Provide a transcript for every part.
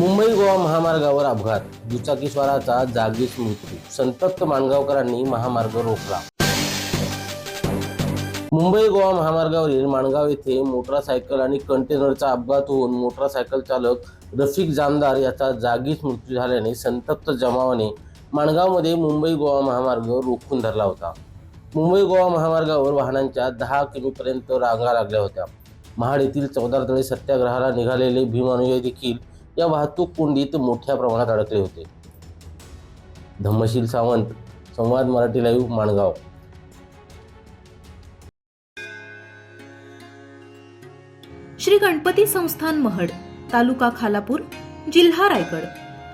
मुंबई गोवा महामार्गावर अपघात. दुचाकीस्वाराचा जागीच मृत्यू. संतप्त माणगावकरांनी महामार्ग रोखला. मुंबई गोवा महामार्गावरील माणगाव येथे मोटरसायकल आणि कंटेनरचा अपघात होऊन मोटरसायकल चालक रफिक जामदार याचा जागीच मृत्यू झाल्याने संतप्त जमावाने माणगावमध्ये मुंबई गोवा महामार्ग रोखून धरला होता. मुंबई गोवा महामार्गावर वाहनांच्या दहा किमीपर्यंत रांगा लागल्या होत्या. महाड येथील चौदा तळे सत्याग्रहाला निघालेले भीमानुयायी देखील या वाहतूक कोंडीत मोठ्या प्रमाणात अडकले होते. धम्मशील सावंत संवाद मराठी लाईव्ह माणगाव. श्री गणपती संस्थान महड तालुका खालापूर जिल्हा रायगड.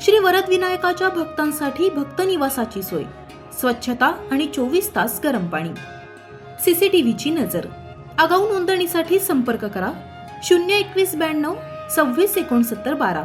श्री वरद विनायकाच्या भक्तांसाठी भक्त निवासाची सोय स्वच्छता आणि चोवीस तास गरम पाणी. सीसीटीव्हीची नजर. आगाऊ नोंदणीसाठी संपर्क करा. शून्य एकवीस ब्याण्णव सव्वीस एकोणसत्तर बारा.